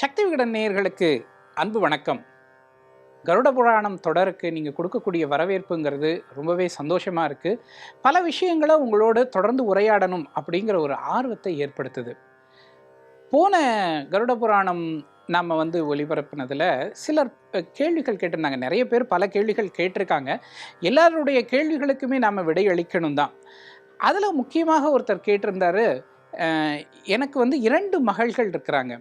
சக்தி விகடன் நேயர்களுக்கு அன்பு வணக்கம். கருட புராணம் தொடருக்கு நீங்கள் கொடுக்கக்கூடிய வரவேற்புங்கிறது ரொம்பவே சந்தோஷமாக இருக்குது பல விஷயங்களை உங்களோடு தொடர்ந்து உரையாடணும் அப்படிங்கிற ஒரு ஆர்வத்தை ஏற்படுத்துது. போன கருட புராணம் நம்ம வந்து ஒளிபரப்புனதில் சிலர் கேள்விகள் கேட்டிருந்தாங்க. நிறைய பேர் பல கேள்விகள் கேட்டிருக்காங்க. எல்லாருடைய கேள்விகளுக்குமே நாம் விடையளிக்கணும் தான். அதில் முக்கியமாக ஒருத்தர் கேட்டிருந்தாரு எனக்கு வந்து இரண்டு மகள்கள் இருக்கிறாங்க.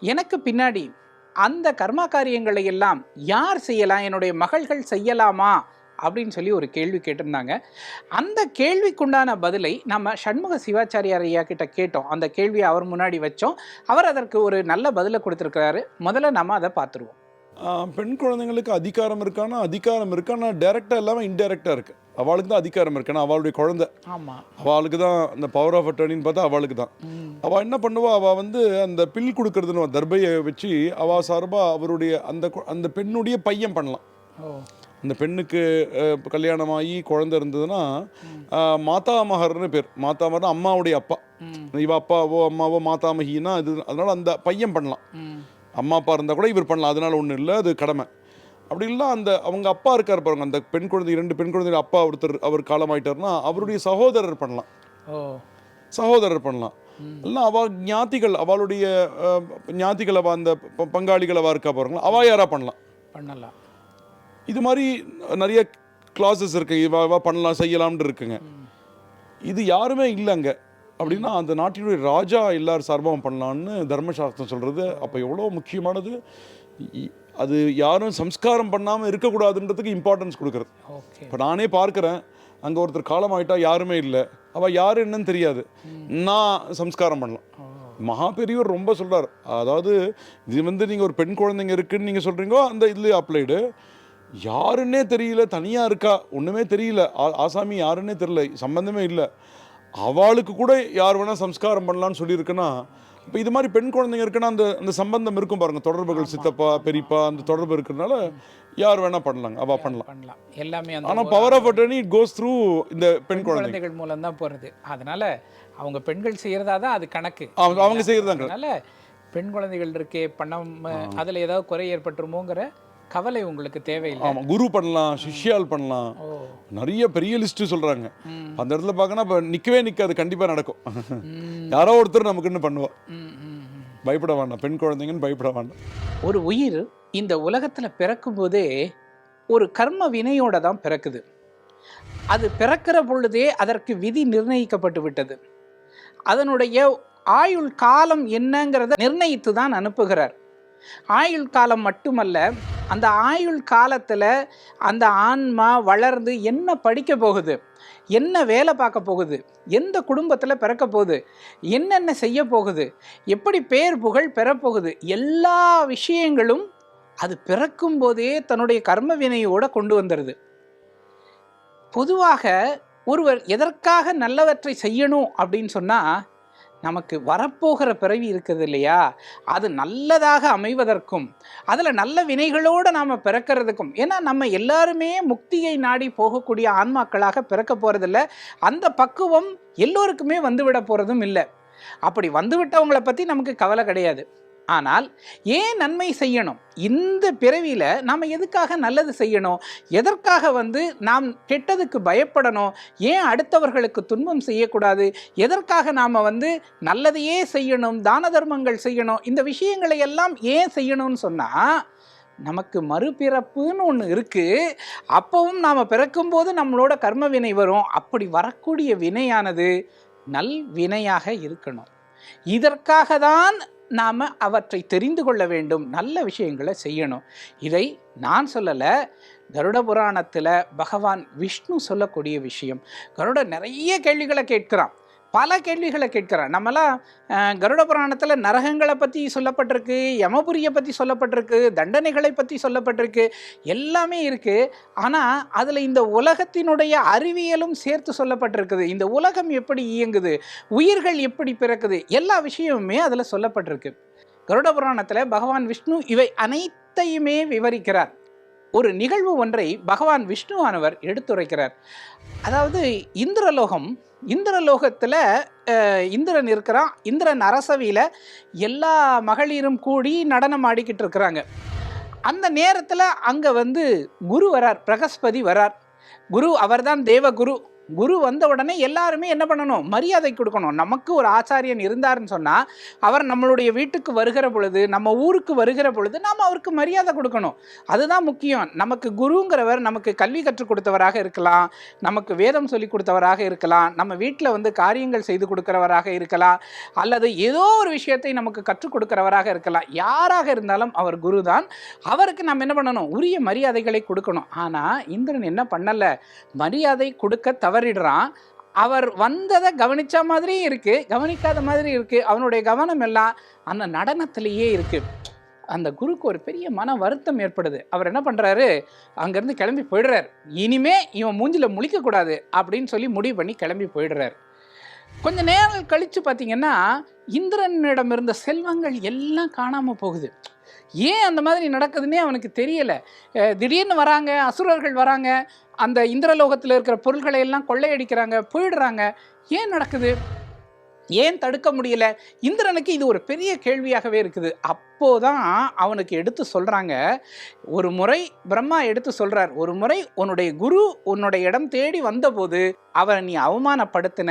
எனக்கு பின்னாடி அந்த கர்மா காரியங்களை எல்லாம் யார் செய்யலாம்? என்னுடைய மகள்கள் செய்யலாமா? அப்படின்னு சொல்லி ஒரு கேள்வி கேட்டிருந்தாங்க. அந்த கேள்விக்குண்டான பதிலை நம்ம சண்முக சிவாச்சாரியார் ஐயா கிட்ட கேட்டோம். அந்த கேள்வியை அவர் முன்னாடி வச்சோம். அவர் அதற்கு ஒரு நல்ல பதிலை கொடுத்துருக்கிறாரு. முதல்ல நம்ம அதை பார்த்துருவோம். பெண் குழந்தைங்களுக்கு அதிகாரம் இருக்கானா அதிகாரம் இருக்கானா டைரெக்டாக இல்லாமல் இன்டைரக்டாக இருக்கு அவளுக்கு தான் அதிகாரம் இருக்கு. ஏன்னா அவளுடைய குழந்தை. ஆமாம் அவளுக்கு தான் அந்த பவர் ஆஃப் அட்டர்னின்னு பார்த்தா அவளுக்கு தான். அவள் என்ன பண்ணுவா? அவள் வந்து அந்த பில் கொடுக்கறதுன்னு தர்பையை வச்சு அவள் சார்பாக அவருடைய அந்த அந்த பெண்ணுடைய பையன் பண்ணலாம். அந்த பெண்ணுக்கு கல்யாணமாகி குழந்தை இருந்ததுன்னா மாதாமகர்னு பேர். மாதாமகர்னா அம்மாவுடைய அப்பா. இவ அப்பாவோ அம்மாவோ மாதாமகின்னா இது அதனால அந்த பையன் பண்ணலாம். அம்மா அப்பா இருந்தால் கூட இவர் பண்ணலாம். அதனால ஒன்றும் இல்லை அது கடமை. அப்படி இல்லை அந்த அவங்க அப்பா இருக்கார் பாருங்க அந்த பெண் குழந்தை இரண்டு பெண் குழந்தைகள் அப்பா ஒருத்தர் அவர் காலமாயிட்டார்னா அவருடைய சகோதரர் பண்ணலாம். ஓ. சகோதரர் பண்ணலாம். எல்லாம் அவள் ஞாத்திகள் அவளுடைய ஞாத்திகள் அவள் அந்த பங்காளிகள் அவள் இருக்கா பாருங்களா அவள் யாரா பண்ணலாம். பண்ணலாம். இது மாதிரி நிறைய கிளாஸஸ் இருக்கு. இவ இவ பண்ணலாம் செய்யலாம்னு இருக்குங்க. இது யாருமே இல்லைங்க. அப்படின்னா அந்த நாட்டினுடைய ராஜா எல்லார் சார்பாகவும் பண்ணலான்னு தர்மசாஸ்திரம் சொல்கிறது அப்போ எவ்வளோ முக்கியமானது? அது யாரும் சம்ஸ்காரம் பண்ணாமல் இருக்கக்கூடாதுன்றதுக்கு இம்பார்ட்டன்ஸ் கொடுக்குறது. இப்போ நானே பார்க்குறேன் அங்கே ஒருத்தர் காலமாயிட்டா யாருமே இல்லை. அவள் யார் என்னன்னு தெரியாது. நான் சம்ஸ்காரம் பண்ணலாம். மகா பெரியவர் ரொம்ப சொல்றார். அதாவது இது வந்து நீங்கள் ஒரு பெண் குழந்தைங்க இருக்குன்னு நீங்கள் சொல்கிறீங்கோ அந்த இதில் அப்ளைடு. யாருன்னே தெரியல தனியாக இருக்கா? ஒன்றுமே தெரியல. ஆசாமி யாருன்னே தெரியல. சம்பந்தமே இல்லை. அவளுக்கு கூட யார் வேணால் சம்ஸ்காரம் பண்ணலான்னு சொல்லியிருக்குன்னா இப்போ இது மாதிரி பெண் குழந்தைங்க இருக்குன்னா அந்த அந்த சம்பந்தம் இருக்கும் பாருங்க. தொடர்புகள் சித்தப்பா பெரியப்பா அந்த தொடர்பு இருக்கிறதுனால யார் வேணால் பண்ணலாங்க. அவள் பண்ணலாம். பண்ணலாம். எல்லாமே ஆனால் power of attorney goes through இந்த பெண் பெண் குழந்தை குழந்தைகள் மூலம் தான் போகிறது அதனால அவங்க பெண்கள் செய்யறதா தான் அது கணக்கு. அவங்க அவங்க செய்கிறதாங்க அதனால பெண் குழந்தைகள் இருக்கே பணம் அதுல ஏதாவது குறை ஏற்பட்டுருமோங்கிற கவலை உங்களுக்கு தேவையில்லை. ஆமாம் குரு பண்ணலாம் சிஷ்யால் பண்ணலாம். நிறைய பெரிய லிஸ்ட்டு சொல்கிறாங்க. அந்த இடத்துல பார்க்கணும் இப்போ நிற்கவே நிற்காது கண்டிப்பாக நடக்கும். யாரோ ஒருத்தர் நமக்குன்னு பண்ணுவா. ம், ம், ம். பயப்பட வேண்டாம். பெண் குழந்தைங்கன்னு பயப்பட வேண்டாம். ஒரு உயிர் இந்த உலகத்துல பிறக்கும் போதே ஒரு கர்ம வினையோட தான் பிறக்குது. அது பிறக்கிற பொழுதே அதற்கு விதி நிர்ணயிக்கப்பட்டு விட்டது. அதனுடைய ஆயுள் காலம் என்னங்கிறத நிர்ணயித்து தான் அனுப்புகிறார். ஆயுள் காலம் மட்டுமல்ல அந்த ஆயுள் காலத்தில் அந்த ஆன்மா வளர்ந்து என்ன படிக்க போகுது? என்ன வேலை பார்க்க போகுது? எந்த குடும்பத்தில் பிறக்க போகுது? என்னென்ன செய்ய போகுது? எப்படி பேர் புகழ் பெறப்போகுது எல்லா விஷயங்களும் அது பிறக்கும் போதே தன்னுடைய கர்ம வினையோட கொண்டு வந்துடுது பொதுவாக ஒருவர் எதற்காக நல்லவற்றை செய்யணும் அப்படின்னு சொன்னால் நமக்கு வரப்போகிற பிறவி இருக்குது இல்லையா? அது நல்லதாக அமைவதற்கும் அதில் நல்ல வினைகளோடு நாம் பிறக்கிறதுக்கும். ஏன்னா நம்ம எல்லாருமே முக்தியை நாடி போகக்கூடிய ஆன்மாக்களாக பிறக்க போகிறதில்ல அந்த பக்குவம் எல்லோருக்குமே வந்துவிட போகிறதும் இல்லை. அப்படி வந்துவிட்டவங்களை பற்றி நமக்கு கவலை கிடையாது. ஆனால் ஏன் நன்மை செய்யணும்? இந்த பிறவியில் நாம் எதுக்காக நல்லது செய்யணும்? எதற்காக வந்து நாம் கெட்டதுக்கு பயப்படணும்? ஏன் அடுத்தவர்களுக்கு துன்பம் செய்யக்கூடாது? எதற்காக நாம் வந்து நல்லதையே செய்யணும்? தான தர்மங்கள் செய்யணும்? இந்த விஷயங்களை எல்லாம் ஏன் செய்யணும்னு சொன்னால் நமக்கு மறுபிறப்புன்னு ஒன்று இருக்குது அப்பவும் நாம் பிறக்கும்போது நம்மளோட கர்ம வினை வரும். அப்படி வரக்கூடிய வினையானது நல் வினையாக இருக்கணும். இதற்காக தான் நாம் அவற்றை தெரிந்து கொள்ள வேண்டும். நல்ல விஷயங்களை செய்யணும். இதை நான் சொல்லலை கருட புராணத்தில் பகவான் விஷ்ணு சொல்லக்கூடிய விஷயம். கருட நிறைய கேள்விகளை கேட்கிறான். பல கேள்விகளை கேட்கிறார். நம்மளாம் கருட புராணத்தில் நரகங்களை பற்றி சொல்லப்பட்டிருக்கு யமபுரியை பற்றி சொல்லப்பட்டிருக்கு தண்டனைகளை பற்றி சொல்லப்பட்டிருக்கு எல்லாமே இருக்குது ஆனால் அதில் இந்த உலகத்தினுடைய அறிவியலும் சேர்த்து சொல்லப்பட்டிருக்குது. இந்த உலகம் எப்படி இயங்குது உயிர்கள் எப்படி பிறக்குது எல்லா விஷயமுமே அதில் சொல்லப்பட்டிருக்கு. கருட புராணத்தில் பகவான் விஷ்ணு இவை அனைத்தையுமே விவரிக்கிறார். ஒரு நிகழ்வு ஒன்றை பகவான் விஷ்ணுவானவர் எடுத்துரைக்கிறார். அதாவது இந்திரலோகம் இந்திரலோகத்தில் இந்திரன் இருக்கிறான். இந்திரன் அரசவையில் எல்லா மகளிரும் கூடி நடனம் ஆடிக்கிட்டு இருக்கிறாங்க. அந்த நேரத்தில் அங்கே வந்து குரு வரார் பிரகஸ்பதி வரார். குரு அவர்தான் தேவகுரு. குரு வந்த உடனே எல்லாருமே என்ன பண்ணணும்? மரியாதை கொடுக்கணும். நமக்கு ஒரு ஆச்சாரியன் இருந்தாருன்னு சொன்னால் அவர் நம்மளுடைய வீட்டுக்கு வருகிற பொழுது நம்ம ஊருக்கு வருகிற பொழுது நாம் அவருக்கு மரியாதை கொடுக்கணும். அதுதான் முக்கியம். நமக்கு குருங்கிறவர் நமக்கு கல்வி கற்றுக் கொடுத்தவராக இருக்கலாம் நமக்கு வேதம் சொல்லி கொடுத்தவராக இருக்கலாம் நம்ம வீட்டில் வந்து காரியங்கள் செய்து கொடுக்கிறவராக இருக்கலாம் அல்லது ஏதோ ஒரு விஷயத்தை நமக்கு கற்றுக் கொடுக்கிறவராக இருக்கலாம். யாராக இருந்தாலும் அவர் குரு தான் அவருக்கு நம்ம என்ன பண்ணணும்? உரிய மரியாதைகளை கொடுக்கணும். ஆனால் இந்திரன் என்ன பண்ணலை? மரியாதை கொடுக்க தவறிடுறான். அவர் வந்ததை கவனித்த மாதிரியும் இருக்குது கவனிக்காத மாதிரி இருக்குது அவனுடைய கவனம் எல்லாம் அந்த நடனத்திலேயே இருக்குது அந்த குருக்கு ஒரு பெரிய மன வருத்தம் ஏற்படுது. அவர் என்ன பண்ணுறாரு அங்கேருந்து கிளம்பி போயிடுறாரு. இனிமே இவன் மூஞ்சில் முழிக்கக்கூடாது அப்படின்னு சொல்லி முடிவு பண்ணி கிளம்பி போயிடுறாரு. கொஞ்ச நேரம் கழித்து பார்த்தீங்கன்னா இந்திரனிடம் இருந்த செல்வங்கள் எல்லாம் காணாமல் போகுது. ஏன் அந்த மாதிரி நடக்குதுன்னே அவனுக்கு தெரியலை. திடீர்னு வராங்க அசுரர்கள் வராங்க. அந்த இந்திரலோகத்தில் இருக்கிற பொருள்களை எல்லாம் கொள்ளையடிக்கிறாங்க போயிடுறாங்க. ஏன் நடக்குது? ஏன் தடுக்க முடியல? இந்திரனுக்கு இது ஒரு பெரிய கேள்வியாகவே இருக்குது. அப் அப்போதான் அவனுக்கு எடுத்து சொல்கிறாங்க ஒரு முறை பிரம்மா எடுத்து சொல்கிறார் ஒரு முறை உன்னுடைய குரு உன்னுடைய இடம் தேடி வந்தபோது அவரை நீ அவமானப்படுத்தின.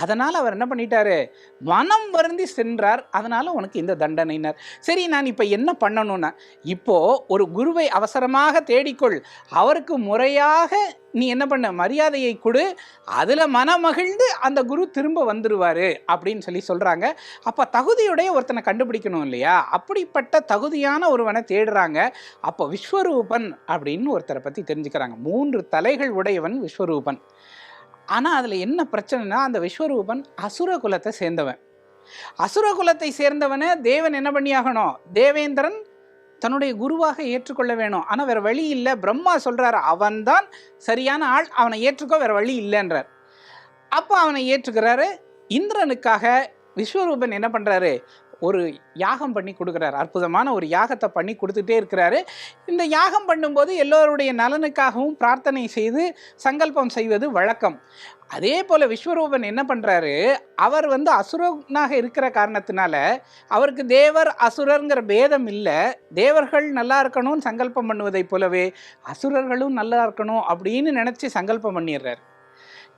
அதனால் அவர் என்ன பண்ணிட்டாரு? மனம் வருந்தி சென்றார். அதனால் உனக்கு இந்த தண்டனைனர் சரி நான் இப்போ என்ன பண்ணணும்னா இப்போ ஒரு குருவை அவசரமாக தேடிக்கொள். அவருக்கு முறையாக நீ என்ன பண்ண மரியாதையை கொடு. அதில் மனமகிழ்ந்து அந்த குரு திரும்ப வந்துடுவார் அப்படின்னு சொல்லி சொல்கிறாங்க அப்போ தகுதியுடைய ஒருத்தனை கண்டுபிடிக்கணும் இல்லையா? அப்படி அப்படிப்பட்ட தகுதியான ஒருவனை தேடுறாங்க. அப்போ விஸ்வரூபன் அப்படின்னு ஒருத்தரை பற்றி தெரிஞ்சுக்கிறாங்க. மூன்று தலைகள் உடையவன் விஸ்வரூபன். ஆனால் அதில் என்ன பிரச்சனைனா அந்த விஸ்வரூபன் அசுர குலத்தை சேர்ந்தவன். அசுர குலத்தை சேர்ந்தவனை தேவன் என்ன பண்ணியாகணும் தேவேந்திரன் தன்னுடைய குருவாக ஏற்றுக்கொள்ள வேணும். ஆனால் வேற வழி இல்லை. பிரம்மா சொல்கிறார் அவன்தான் சரியான ஆள். அவனை ஏற்றுக்கோ வேற வழி இல்லைன்றார். அப்போ அவனை ஏற்றுக்கிறாரு. இந்திரனுக்காக விஸ்வரூபன் என்ன பண்றாரு? ஒரு யாகம் பண்ணி கொடுக்குறாரு. அற்புதமான ஒரு யாகத்தை பண்ணி கொடுத்துட்டே இருக்கிறாரு. இந்த யாகம் பண்ணும்போது எல்லோருடைய நலனுக்காகவும் பிரார்த்தனை செய்து சங்கல்பம் செய்வது வழக்கம். அதே போல் விஸ்வரூபன் என்ன பண்ணுறாரு அவர் வந்து அசுரனாக இருக்கிற காரணத்தினால அவருக்கு தேவர் அசுரங்கிற பேதம் இல்லை. தேவர்கள் நல்லா இருக்கணும்னு சங்கல்பம் பண்ணுவதைப் போலவே அசுரர்களும் நல்லா இருக்கணும் அப்படின்னு நினச்சி சங்கல்பம் பண்ணிடுறாரு.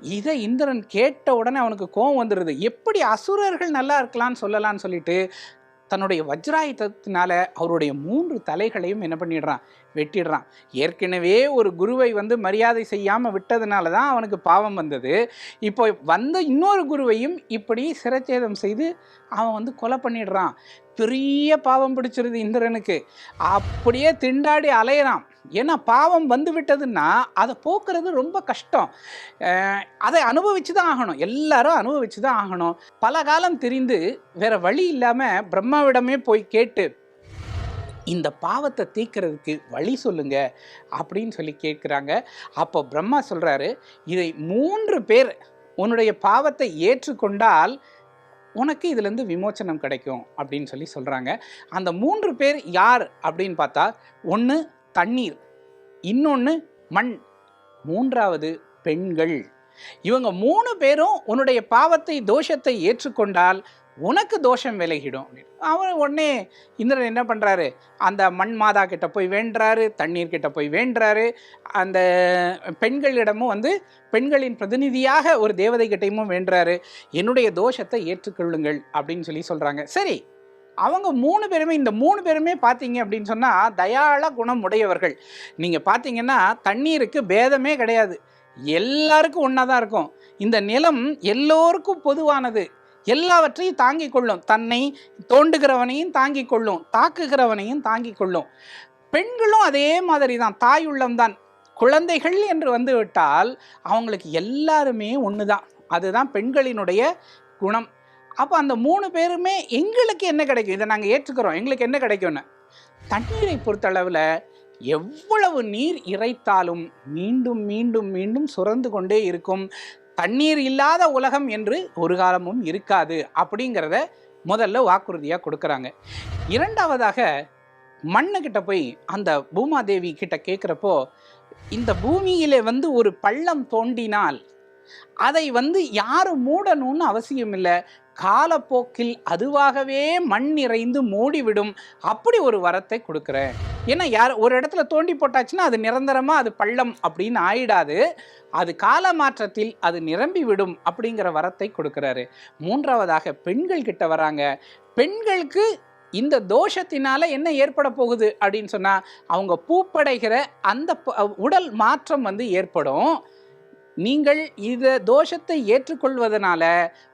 இதை இந்திரன் கேட்ட உடனே அவனுக்கு கோபம் வந்துடுது. எப்படி அசுரர்கள் நல்லா இருக்கலாம்னு சொல்லலாம்னு சொல்லிட்டு தன்னுடைய வஜ்ராயுதத்தினால அவருடைய மூன்று தலைகளையும் என்ன பண்ணிடுறான்? வெட்டிடுறான். ஏற்கனவே ஒரு குருவை வந்து மரியாதை செய்யாமல் விட்டதுனால தான் அவனுக்கு பாவம் வந்தது. இப்போ வந்த இன்னொரு குருவையும் இப்படி சிரச்சேதம் செய்து அவன் வந்து கொலை பண்ணிடுறான். பெரிய பாவம் பிடிச்சிருது இந்திரனுக்கு. அப்படியே திண்டாடி அலையிறான். ஏன்னா பாவம் வந்து விட்டதுன்னா அதை போக்குறது ரொம்ப கஷ்டம். அதை அனுபவிச்சு தான் ஆகணும். எல்லாரும் அனுபவிச்சு தான் ஆகணும். பல காலம் தெரிந்து வேற வழி இல்லாமல் பிரம்மாவிடமே போய் கேட்டு இந்த பாவத்தை தீர்க்கறதுக்கு வழி சொல்லுங்க அப்படின்னு சொல்லி கேட்குறாங்க. அப்போ பிரம்மா சொல்கிறாரு இதை மூன்று பேர் உன்னுடைய பாவத்தை ஏற்றுக்கொண்டால் உனக்கு இதுலேருந்து விமோச்சனம் கிடைக்கும் அப்படின்னு சொல்லி சொல்கிறாங்க அந்த மூன்று பேர் யார் அப்படின்னு பார்த்தா ஒன்று தண்ணீர். இன்னொன்று மண். மூன்றாவது பெண்கள். இவங்க மூணு பேரும் உன்னுடைய பாவத்தை தோஷத்தை ஏற்றுக்கொண்டால் உனக்கு தோஷம் விலகிடும் அவர் உடனே இந்திரன் என்ன பண்ணுறாரு அந்த மண் மாதா கிட்ட போய் வேண்டுறாரு தண்ணீர் கிட்ட போய் வேண்டுறாரு. அந்த பெண்களிடமும் வந்து பெண்களின் பிரதிநிதியாக ஒரு தேவதை கிட்டையும் வேண்டுறாரு. என்னுடைய தோஷத்தை ஏற்றுக்கொள்ளுங்கள் அப்படின்னு சொல்லி சொல்கிறாங்க சரி அவங்க மூணு பேருமே இந்த மூணு பேருமே பார்த்தீங்க அப்படின்னு சொன்னால் தயாள குணம் உடையவர்கள். நீங்கள் பார்த்தீங்கன்னா தண்ணீருக்கு பேதமே கிடையாது. எல்லாருக்கும் ஒன்றா தான் இருக்கும். இந்த நிலம் எல்லோருக்கும் பொதுவானது. எல்லாவற்றையும் தாங்கிக் கொள்ளும். தன்னை தோண்டுகிறவனையும் தாங்கிக் கொள்ளும். தாக்குகிறவனையும் தாங்கிக் கொள்ளும். பெண்களும் அதே மாதிரி தான் தாய் உள்ளம்தான். குழந்தைகள் என்று வந்து விட்டால் அவங்களுக்கு எல்லாருமே ஒன்று தான் அதுதான் பெண்களினுடைய குணம். அப்போ அந்த மூணு பேருமே எங்களுக்கு என்ன கிடைக்கும்? இதை நாங்கள் ஏற்றுக்கிறோம். எங்களுக்கு என்ன கிடைக்கும்னு? தண்ணீரை பொறுத்தளவில் எவ்வளவு நீர் இறைத்தாலும் மீண்டும் மீண்டும் மீண்டும் சுரந்து கொண்டே இருக்கும். தண்ணீர் இல்லாத உலகம் என்று ஒரு காலமும் இருக்காது அப்படிங்கிறத முதல்ல வாக்குறுதியாக கொடுக்குறாங்க. இரண்டாவதாக மண்ணுக்கிட்ட போய் அந்த பூமாதேவி கிட்ட கேட்குறப்போ இந்த பூமியிலே வந்து ஒரு பள்ளம் தோண்டினால் அதை வந்து யாரும் மூடணும்னு அவசியம் இல்லை. காலப்போக்கில் அதுவாகவே மண் நிறைந்து மூடிவிடும். அப்படி ஒரு வரத்தை கொடுக்குறேன். ஏன்னா யார் ஒரு இடத்துல தோண்டி போட்டாச்சுன்னா அது நிரந்தரமாக அது பள்ளம் அப்படின்னு ஆயிடாது. அது கால மாற்றத்தில் அது நிரம்பி விடும் அப்படிங்கிற வரத்தை கொடுக்குறாரு. மூன்றாவதாக பெண்கள் கிட்ட வராங்க. பெண்களுக்கு இந்த தோஷத்தினால என்ன ஏற்பட போகுது அப்படின்னு சொன்னால் அவங்க பூப்படைகிற அந்த ப- உடல் மாற்றம் வந்து ஏற்படும். நீங்கள் இதை தோஷத்தை ஏற்றுக்கொள்வதனால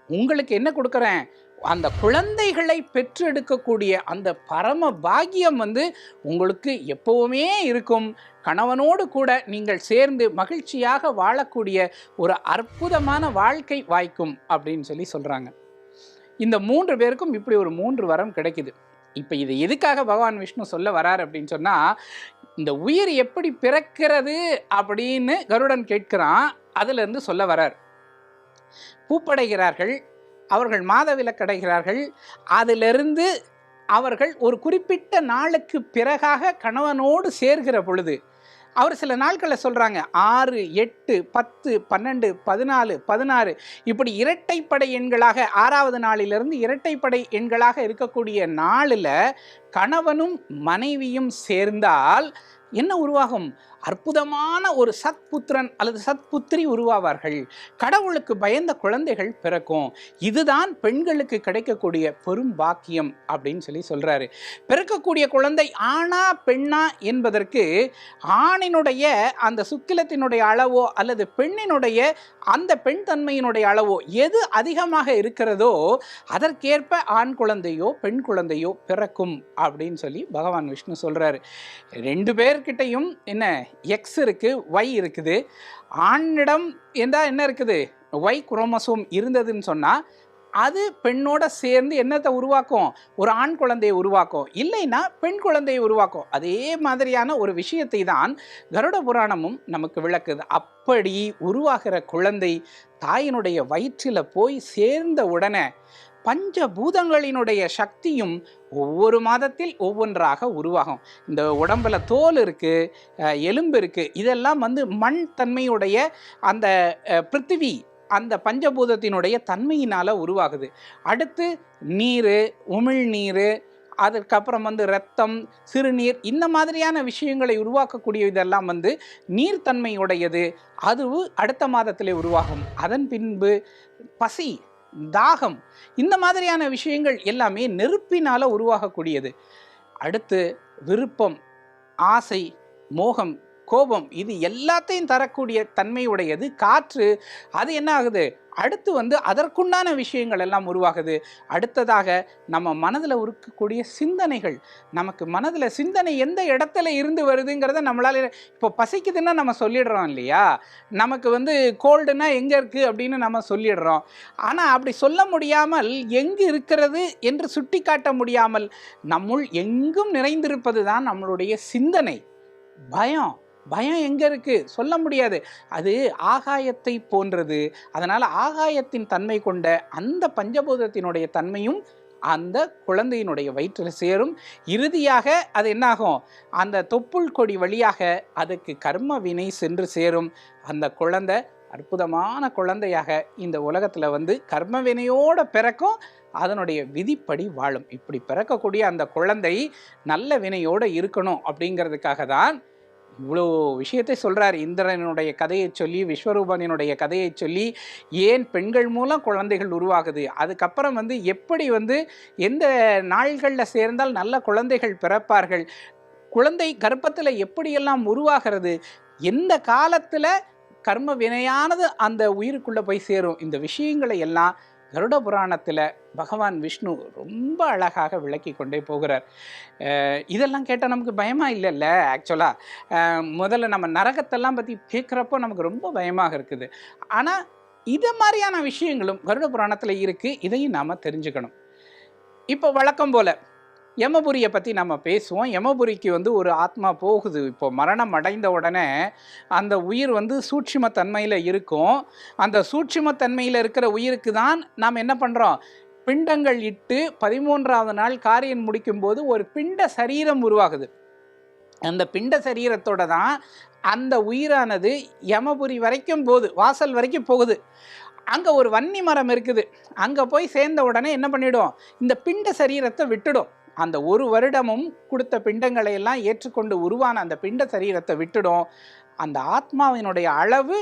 உங்களுக்கு என்ன கொடுக்குறேன்? அந்த குழந்தைகளை பெற்றெடுக்கக்கூடிய அந்த பரம பாக்கியம் வந்து உங்களுக்கு எப்பவுமே இருக்கும். கணவனோடு கூட நீங்கள் சேர்ந்து மகிழ்ச்சியாக வாழக்கூடிய ஒரு அற்புதமான வாழ்க்கை வாய்க்கும் அப்படின்னு சொல்லி சொல்கிறாங்க இந்த மூன்று பேருக்கும் இப்படி ஒரு மூன்று வரம் கிடைக்குது. இப்போ இது எதுக்காக பகவான் விஷ்ணு சொல்ல வரார் அப்படின்னு சொன்னால் இந்த உயிர் எப்படி பிறக்கிறது அப்படின்னு கருடன் கேட்கிறான். அதிலிருந்து சொல்ல வரார். பூப்படைகிறார்கள் அவர்கள் மாதவிலக்கடைகிறார்கள் அதிலிருந்து அவர்கள் ஒரு குறிப்பிட்ட நாளுக்கு பிறகாக கணவனோடு சேர்கிற பொழுது அவர் சில நாட்களில் சொல்கிறாங்க ஆறு எட்டு பத்து பன்னெண்டு பதினாலு பதினாறு இப்படி இரட்டைப்படை எண்களாக ஆறாவது நாளிலிருந்து இரட்டைப்படை எண்களாக இருக்கக்கூடிய நாளில் கணவனும் மனைவியும் சேர்ந்தால் என்ன உருவாகும்? அற்புதமான ஒரு சத்புத்திரன் அல்லது சத்புத்திரி உருவாவார்கள். கடவுளுக்கு பயந்த குழந்தைகள் பிறக்கும். இதுதான் பெண்களுக்கு கிடைக்கக்கூடிய பெரும் பாக்கியம் அப்படின்னு சொல்லி சொல்கிறாரு பிறக்கக்கூடிய குழந்தை ஆணா பெண்ணா என்பதற்கு ஆணினுடைய அந்த சுக்கிலத்தினுடைய அளவோ அல்லது பெண்ணினுடைய அந்த பெண் தன்மையினுடைய அளவோ எது அதிகமாக இருக்கிறதோ அதற்கேற்ப ஆண் குழந்தையோ பெண் குழந்தையோ பிறக்கும் அப்படின்னு சொல்லி பகவான் விஷ்ணு சொல்கிறாரு ரெண்டு பேர்கிட்டையும் என்ன எக்ஸ் இருக்குது ஒய் இருக்குது. ஆணிடம் என்றால் என்ன இருக்குது? ஒய் குரோமசோம் இருந்ததுன்னு சொன்னால் அது பெண்ணோட சேர்ந்து என்னத்தை உருவாக்கும்? ஒரு ஆண் குழந்தையை உருவாக்கும். இல்லைன்னா பெண் குழந்தையை உருவாக்கும். அதே மாதிரியான ஒரு விஷயத்தை தான் கருட புராணமும் நமக்கு விளக்குது. அப்படி உருவாகிற குழந்தை தாயினுடைய வயிற்றில் போய் சேர்ந்த உடனே பஞ்சபூதங்களினுடைய சக்தியும் ஒவ்வொரு மாதத்தில் ஒவ்வொன்றாக உருவாகும். இந்த உடம்புல தோல் இருக்குது எலும்பு இருக்குது இதெல்லாம் வந்து மண் தன்மையுடைய அந்த பிருத்திவி அந்த பஞ்சபூதத்தினுடைய தன்மையினால் உருவாகுது. அடுத்து நீர் உமிழ்நீர் அதுக்கப்புறம் வந்து ரத்தம் சிறுநீர் இந்த மாதிரியான விஷயங்களை உருவாக்கக்கூடிய இதெல்லாம் வந்து நீர்த்தன்மையுடையது அதுவும் அடுத்த மாதத்திலே உருவாகும். அதன் பின்பு பசி தாகம். இந்த மாதிரியான விஷயங்கள் எல்லாமே நெருப்பினால் உருவாகக்கூடியது. அடுத்து விருப்பம் ஆசை மோகம் கோபம் இது எல்லாத்தையும் தரக்கூடிய தன்மையுடையது. காற்று அது என்ன ஆகுது? அடுத்து வந்து அதற்குண்டான விஷயங்கள் எல்லாம் உருவாகுது. அடுத்ததாக நம்ம மனதில் இருக்கக்கூடிய சிந்தனைகள். நமக்கு மனதில் சிந்தனை எந்த இடத்துல இருந்து வருதுங்கிறத நம்மளால் இப்போ பசிக்குதுன்னா நம்ம சொல்லிடுறோம் இல்லையா? நமக்கு வந்து கோல்டுனா எங்கே இருக்குது அப்படின்னு நம்ம சொல்லிடுறோம். ஆனால் அப்படி சொல்ல முடியாமல் எங்கு இருக்கிறது என்று சுட்டி காட்ட முடியாமல் நம்முள் எங்கும் நிறைந்திருப்பது தான் நம்மளுடைய சிந்தனை. பயம். பயம் எங்கே இருக்குது சொல்ல முடியாது. அது ஆகாயத்தை போன்றது. அதனால் ஆகாயத்தின் தன்மை கொண்ட அந்த பஞ்சபூதத்தினுடைய தன்மையும் அந்த குழந்தையினுடைய வயிற்றில் சேரும். இறுதியாக அது என்னாகும்? அந்த தொப்புள் கொடி வழியாக அதுக்கு கர்ம வினை சென்று சேரும். அந்த குழந்தை அற்புதமான குழந்தையாக இந்த உலகத்தில் வந்து கர்ம வினையோடு பிறக்கும். அதனுடைய விதிப்படி வாழும். இப்படி பிறக்கக்கூடிய அந்த குழந்தை நல்ல வினையோடு இருக்கணும் அப்படிங்கிறதுக்காக தான் இவ்வளோ விஷயத்தை சொல்கிறார் இந்திரனுடைய கதையை சொல்லி விஸ்வரூபனினுடைய கதையை சொல்லி ஏன் பெண்கள் மூலம் குழந்தைகள் உருவாகுது? அதுக்கப்புறம் வந்து எப்படி வந்து எந்த நாள்களில் சேர்ந்தால் நல்ல குழந்தைகள் பிறப்பார்கள்? குழந்தை கர்ப்பத்தில் எப்படியெல்லாம் உருவாகிறது? எந்த காலத்தில் கர்ம வினையானது அந்த உயிருக்குள்ளே போய் சேரும்? இந்த விஷயங்களை எல்லாம் கருட புராணத்தில் பகவான் விஷ்ணு ரொம்ப அழகாக விளக்கி கொண்டே போகிறார். இதெல்லாம் கேட்டால் நமக்கு பயமாக இல்லைல்ல? ஆக்சுவலாக முதல்ல நம்ம நரகத்தெல்லாம் பற்றி கேட்குறப்போ நமக்கு ரொம்ப பயமாக இருக்குது. ஆனால் இதை மாதிரியான விஷயங்களும் கருட புராணத்தில் இருக்குது இதையும் நாம் தெரிஞ்சுக்கணும். இப்போ வழக்கம் போல் யமபுரியை பற்றி நம்ம பேசுவோம். யமபுரிக்கு வந்து ஒரு ஆத்மா போகுது. இப்போ மரணம் அடைந்த உடனே அந்த உயிர் வந்து சூட்சிமத்தன்மையில் இருக்கும். அந்த சூட்சிமத்தன்மையில் இருக்கிற உயிருக்கு தான் நாம் என்ன பண்ணுறோம் பிண்டங்கள் இட்டு பதிமூன்றாவது நாள் காரியம் முடிக்கும்போது ஒரு பிண்ட சரீரம் உருவாகுது. அந்த பிண்ட சரீரத்தோட தான் அந்த உயிரானது யமபுரி வரைக்கும் போகுது. வாசல் வரைக்கும் போகுது. அங்கே ஒரு வன்னி மரம் இருக்குது. அங்கே போய் சேர்ந்த உடனே என்ன பண்ணிவிடும் இந்த பிண்ட சரீரத்தை விட்டுடும். அந்த ஒரு வருடமும் கொடுத்த பிண்டங்களை எல்லாம் ஏற்றுக்கொண்டு உருவான அந்த பிண்ட சரீரத்தை விட்டுடும். அந்த ஆத்மாவினுடைய அளவு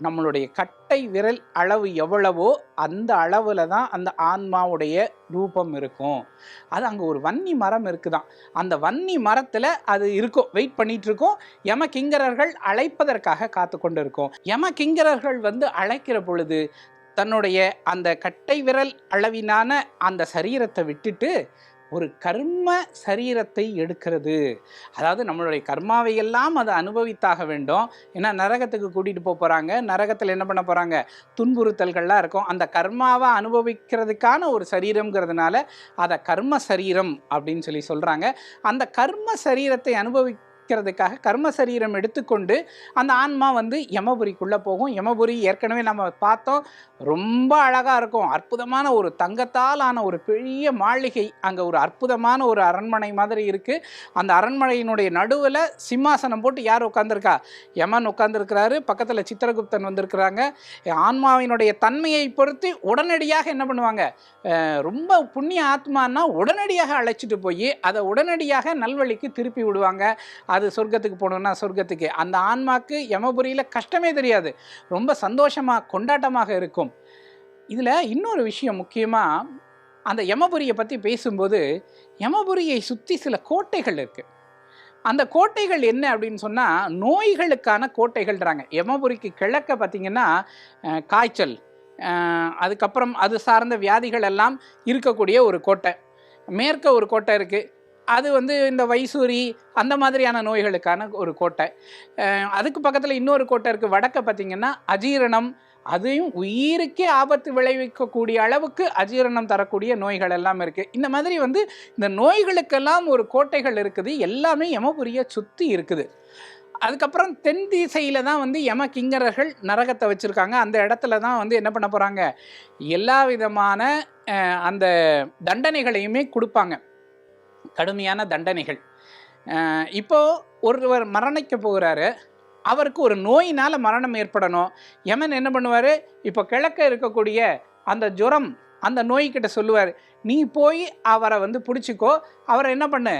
நம்மளுடைய கட்டை விரல் அளவு எவ்வளவோ அந்த அளவில் தான் அந்த ஆன்மாவுடைய ரூபம் இருக்கும். அது அங்கே ஒரு வன்னி மரம் இருக்குதான். அந்த வன்னி மரத்தில் அது இருக்கும். வெயிட் பண்ணிட்டு இருக்கும் யம கிங்கரர்கள் அழைப்பதற்காக காத்து கொண்டு இருக்கும் யம கிங்கரர்கள் வந்து அழைக்கிற பொழுது தன்னுடைய அந்த கட்டை விரல் அளவினான அந்த சரீரத்தை விட்டுட்டு ஒரு கர்ம சரீரத்தை எடுக்கிறது. அதாவது நம்மளுடைய கர்மாவை எல்லாம் அதை அனுபவித்தாக வேண்டும். ஏன்னா நரகத்துக்கு கூட்டிகிட்டு போக போகிறாங்க நரகத்தில் என்ன பண்ண போகிறாங்க துன்புறுத்தல்கள்லாம் இருக்கும். அந்த கர்மாவை அனுபவிக்கிறதுக்கான ஒரு சரீரம்ங்கிறதுனால அதை கர்ம சரீரம் அப்படின்னு சொல்லி சொல்கிறாங்க அந்த கர்ம சரீரத்தை அனுபவி அனுபவிக்கிறதுக்காக கர்ம சரீரம் எடுத்துக்கொண்டு அந்த ஆன்மா வந்து யமபுரிக்குள்ளே போகும். யமபுரி ஏற்கனவே நம்ம பார்த்தோம். ரொம்ப அழகாக இருக்கும். அற்புதமான ஒரு தங்கத்தால் ஆன ஒரு பெரிய மாளிகை. அங்கே ஒரு அற்புதமான ஒரு அரண்மனை மாதிரி இருக்குது அந்த அரண்மனையினுடைய நடுவில் சிம்மாசனம் போட்டு யார் உட்காந்துருக்கா யமன் உட்காந்துருக்கிறாரு பக்கத்தில் சித்திரகுப்தன் வந்திருக்கிறாங்க. ஆன்மாவினுடைய தன்மையை பொறுத்து உடனடியாக என்ன பண்ணுவாங்க? ரொம்ப புண்ணிய ஆத்மானா உடனடியாக அழைச்சிட்டு போய் அதை உடனடியாக நல்வழிக்கு திருப்பி விடுவாங்க. அது அது சொர்க்கத்துக்கு போகணுன்னா சொர்க்கத்துக்கு. அந்த ஆன்மாக்கு யமபுரியில் கஷ்டமே தெரியாது. ரொம்ப சந்தோஷமாக கொண்டாட்டமாக இருக்கும். இதில் இன்னொரு விஷயம் முக்கியமாக அந்த யமபுரியை பற்றி பேசும்போது யமபுரியை சுற்றி சில கோட்டைகள் இருக்குது அந்த கோட்டைகள் என்ன அப்படின்னு சொன்னால் நோய்களுக்கான கோட்டைகள்ன்றாங்க. யமபுரிக்கு கிழக்க பார்த்தீங்கன்னா காய்ச்சல். அதுக்கப்புறம் அது சார்ந்த வியாதிகள் எல்லாம் இருக்கக்கூடிய ஒரு கோட்டை. மேற்க ஒரு கோட்டை இருக்குது அது வந்து இந்த வைசூரி அந்த மாதிரியான நோய்களுக்கான ஒரு கோட்டை. அதுக்கு பக்கத்தில் இன்னொரு கோட்டை இருக்குது வடக்க பார்த்திங்கன்னா அஜீரணம். அதையும் உயிருக்கே ஆபத்து விளைவிக்கக்கூடிய அளவுக்கு அஜீரணம் தரக்கூடிய நோய்கள் எல்லாம் இருக்குது இந்த மாதிரி வந்து இந்த நோய்களுக்கெல்லாம் ஒரு கோட்டைகள் இருக்குது. எல்லாமே யமபுரியை சுற்றி இருக்குது. அதுக்கப்புறம் தென் திசையில் தான் வந்து யம கிங்கரர்கள் நரகத்தை வச்சுருக்காங்க. அந்த இடத்துல தான் வந்து என்ன பண்ண போகிறாங்க எல்லா விதமான அந்த தண்டனைகளையுமே கொடுப்பாங்க. கடுமையான தண்டனைகள். இப்போது இப்போ ஒருவர் மரணிக்க போகிறாரு. அவருக்கு ஒரு நோயினால் மரணம் ஏற்படணும். யமன் என்ன பண்ணுவார்? இப்போ கிழக்க இருக்கக்கூடிய அந்த ஜுரம் அந்த நோய்கிட்ட சொல்லுவார். நீ போய் அவரை வந்து பிடிச்சிக்கோ. அவரை என்ன பண்ணு?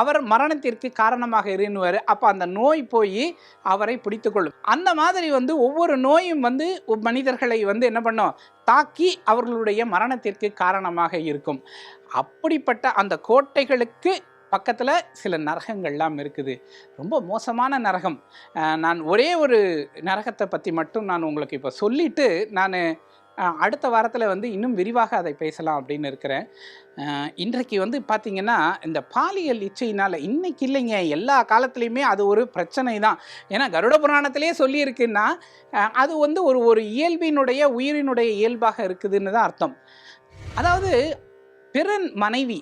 அவர் மரணத்திற்கு காரணமாக இருன்னுவார் அப்போ அந்த நோய் போய் அவரை பிடித்துக்கொள்ளும். அந்த மாதிரி வந்து ஒவ்வொரு நோயும் வந்து மனிதர்களை வந்து என்ன பண்ணும்? தாக்கி அவர்களுடைய மரணத்திற்கு காரணமாக இருக்கும். அப்படிப்பட்ட அந்த கோட்டைகளுக்கு பக்கத்தில் சில நரகங்கள்லாம் இருக்குது. ரொம்ப மோசமான நரகம். நான் ஒரே ஒரு நரகத்தை பற்றி மட்டும் நான் உங்களுக்கு இப்போ சொல்லிவிட்டு நான் அடுத்த வாரத்தில் வந்து இன்னும் விரிவாக அதை பேசலாம் அப்படின்னு இருக்கிறேன். இன்றைக்கு வந்து பார்த்திங்கன்னா இந்த பாலியல் இச்சையினால் இன்னைக்கு இல்லைங்க. எல்லா காலத்துலேயுமே அது ஒரு பிரச்சனை தான் ஏன்னா கருட புராணத்திலே சொல்லியிருக்குன்னா அது வந்து ஒரு ஒரு இயல்பினுடைய உயிரினுடைய இயல்பாக இருக்குதுன்னு தான் அர்த்தம். அதாவது பிறன் மனைவி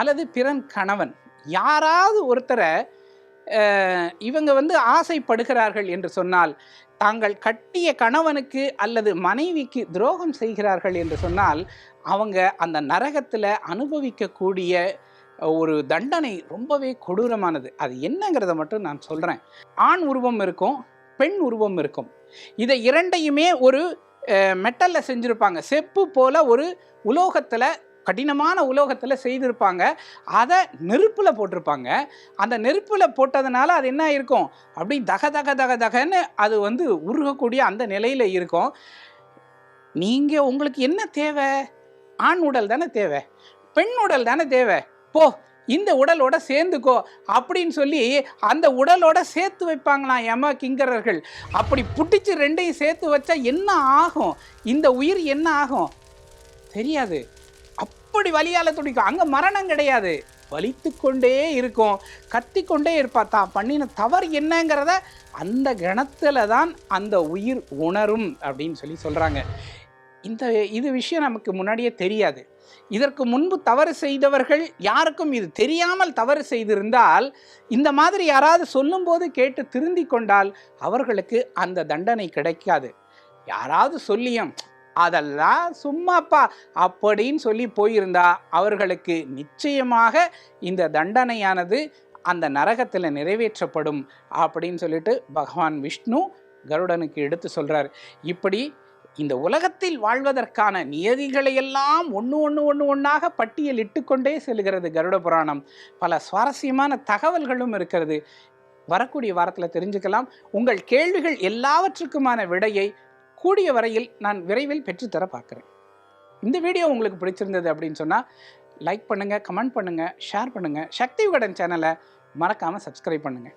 அல்லது பிறன் கணவன் யாராவது ஒருத்தரை இவங்க வந்து ஆசைப்படுகிறார்கள் என்று சொன்னால் தாங்கள் கட்டிய கணவனுக்கு அல்லது மனைவிக்கு துரோகம் செய்கிறார்கள் என்று சொன்னால் அவங்க அந்த நரகத்தில் அனுபவிக்கக்கூடிய ஒரு தண்டனை ரொம்பவே கொடூரமானது. அது என்னங்கிறத மட்டும் நான் சொல்கிறேன் ஆண் உருவம் இருக்கும் பெண் உருவம் இருக்கும். இதை இரண்டையுமே ஒரு மெட்டலில் செஞ்சுருப்பாங்க. செப்பு போல ஒரு உலோகத்தில் கடினமான உலோகத்தில் செய்திருப்பாங்க. அதை நெருப்பில் போட்டிருப்பாங்க. அந்த நெருப்பில் போட்டதுனால அது என்ன இருக்கும் அப்படி தக தக தக தகன்னு அது வந்து உருகக்கூடிய அந்த நிலையில் இருக்கும். நீங்கள் உங்களுக்கு என்ன தேவை? ஆண் உடல் தானே தேவை. பெண் உடல் தானே தேவை. போ இந்த உடலோட சேர்ந்துக்கோ அப்படின்னு சொல்லி அந்த உடலோட சேர்த்து வைப்பாங்களாம் யம கிங்கரர்கள்? அப்படி புட்டிச்சு ரெண்டையும் சேர்த்து வச்சா என்ன ஆகும்? இந்த உயிர் என்ன ஆகும்? தெரியாது. அப்படி வலியால துடிக்கும்? அங்கே மரணம் கிடையாது. வலித்து கொண்டே இருக்கும். கத்திக்கொண்டே இருப்பா. தான் பண்ணின தவறு என்னங்கிறத அந்த கணத்தில் தான் அந்த உயிர் உணரும் அப்படின்னு சொல்லி சொல்கிறாங்க இந்த இது விஷயம் நமக்கு முன்னாடியே தெரியாது. இதற்கு முன்பு தவறு செய்தவர்கள் யாருக்கும் இது தெரியாமல் தவறு செய்திருந்தால் இந்த மாதிரி யாராவது சொல்லும்போது கேட்டு திருந்தி கொண்டால் அவர்களுக்கு அந்த தண்டனை கிடைக்காது. யாராவது சொல்லியும் அதெல்லாம் சும்மாப்பா அப்படின்னு சொல்லி போயிருந்தா அவர்களுக்கு நிச்சயமாக இந்த தண்டனையானது அந்த நரகத்தில் நிறைவேற்றப்படும் அப்படின்னு சொல்லிட்டு பகவான் விஷ்ணு கருடனுக்கு எடுத்து சொல்கிறார் இப்படி இந்த உலகத்தில் வாழ்வதற்கான நியதிகளையெல்லாம் ஒன்று ஒன்று ஒன்று ஒன்றாக பட்டியலிட்டு கொண்டே செல்கிறது கருட புராணம். பல சுவாரஸ்யமான தகவல்களும் இருக்கிறது. வரக்கூடிய வாரத்தில் தெரிஞ்சுக்கலாம். உங்கள் கேள்விகள் எல்லாவற்றுக்குமான விடையை கூடிய வரையில் நான் விரைவில் பெற்றுத்தர பார்க்குறேன். இந்த வீடியோ உங்களுக்கு பிடிச்சிருந்தது அப்படின்னு சொன்னால் லைக் பண்ணுங்கள் கமெண்ட் பண்ணுங்கள் ஷேர் பண்ணுங்கள் சக்தி விகடன் சேனலை மறக்காமல் சப்ஸ்கிரைப் பண்ணுங்கள்